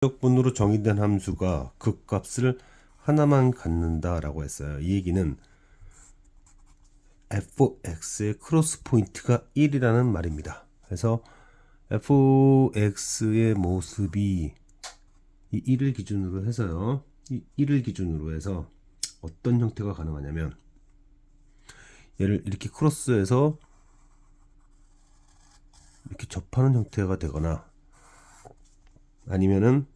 번으로 정의된 함수가 극값을 하나만 갖는다라고 했어요. 이 얘기는 fx의 크로스 포인트가 1이라는 말입니다. 그래서 fx의 모습이 이 1을 기준으로 해서요. 이 1을 기준으로 해서 어떤 형태가 가능하냐면 얘를 이렇게 크로스해서 이렇게 접하는 형태가 되거나 아니면은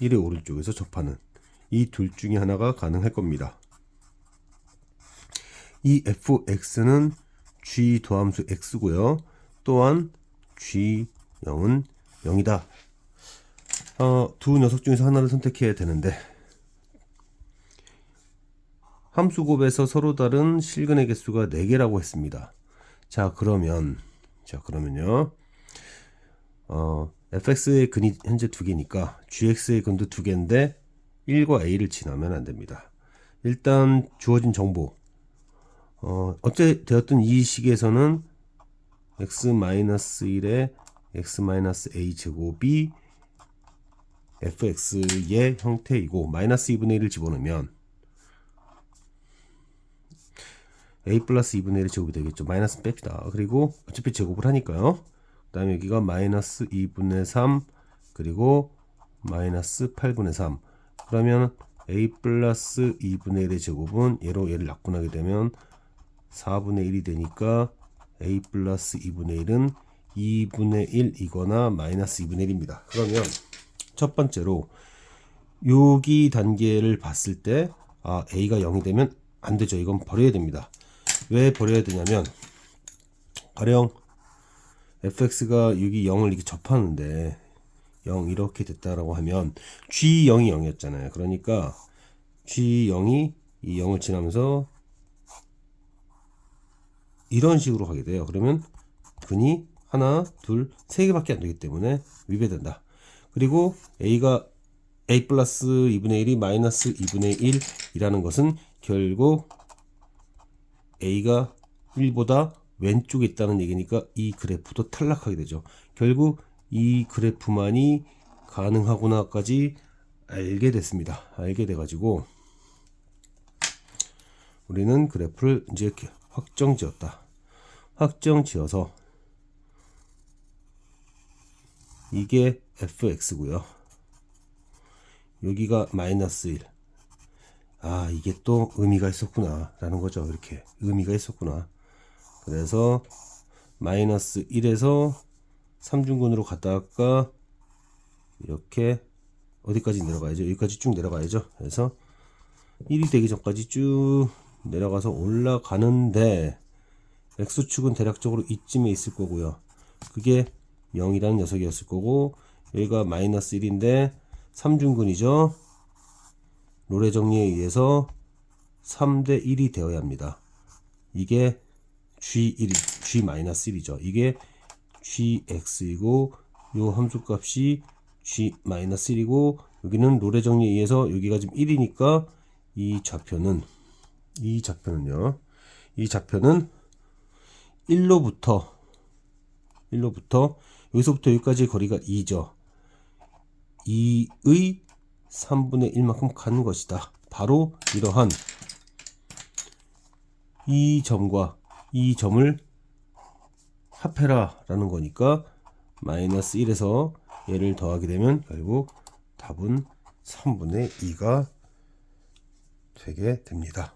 1의 오른쪽에서 접하는 이 둘 중에 하나가 가능할 겁니다. 이 fx는 g 도함수 x고요. 또한 g0은 0이다. 어, 두 녀석 중에서 하나를 선택해야 되는데 함수 곱에서 서로 다른 실근의 개수가 4개라고 했습니다. 자, 그러면 자, 그러면요. 어, fx의 근이 현재 두 개니까 gx의 근도 두 개인데 1과 a를 지나면 안 됩니다. 일단 주어진 정보 어, 어째 되었든 이 식에서는 x-1에 x-a 제곱이 fx의 형태이고 마이너스 2분의 1을 집어넣으면 a 플러스 2분의 1의 제곱이 되겠죠. 마이너스 뺍시다. 그리고 어차피 제곱을 하니까요. 그 다음에 여기가 마이너스 2분의 3 그리고 마이너스 8분의 3 그러면 a 플러스 2분의 1의 제곱은 얘로 얘를 약분하게 되면 4분의 1이 되니까 a 플러스 2분의 1은 2분의 1이거나 마이너스 2분의 1입니다. 그러면 첫 번째로 여기 단계를 봤을 때 아, a가 0이 되면 안 되죠. 이건 버려야 됩니다. 왜 버려야 되냐면 가령 fx가 여기 0을 이렇게 접하는데 0 이렇게 됐다라고 하면 g0이 0이었잖아요. 그러니까 g0이 이 0을 지나면서 이런 식으로 가게 돼요. 그러면 근이 하나, 둘, 세 개밖에 안 되기 때문에 위배된다. 그리고 a가 a 플러스 2분의 1이 마이너스 2분의 1이라는 것은 결국 a가 1보다 왼쪽에 있다는 얘기니까 이 그래프도 탈락하게 되죠. 결국 이 그래프만이 가능하구나까지 알게 됐습니다. 알게 돼가지고 우리는 그래프를 이제 이렇게 확정 지었다. 확정 지어서 이게 fx고요. 여기가 마이너스 1. 아, 이게 또 의미가 있었구나. 라는 거죠. 이렇게. 의미가 있었구나. 그래서 마이너스 1에서 3중근으로 갔다가 이렇게 어디까지 내려가야죠? 여기까지 쭉 내려가야죠. 그래서 1이 되기 전까지 쭉 내려가서 올라가는데 x축은 대략적으로 이쯤에 있을 거고요. 그게 0이라는 녀석이었을 거고 여기가 마이너스 1인데 3중근이죠. 롤의 정리에 의해서 3대 1이 되어야 합니다. 이게 G1, G-1이죠. 이게 GX이고 요 함수값이 G-1이고 여기는 롤의 정리에 의해서 여기가 지금 1이니까 이 좌표는 이 좌표는요. 이 좌표는 1로부터 1로부터 여기서부터 여기까지 거리가 2죠. 2의 3분의 1만큼 가는 것이다. 바로 이러한 이 점과 이 점을 합해라 라는 거니까 마이너스 1에서 얘를 더하게 되면 결국 답은 3분의 2가 되게 됩니다.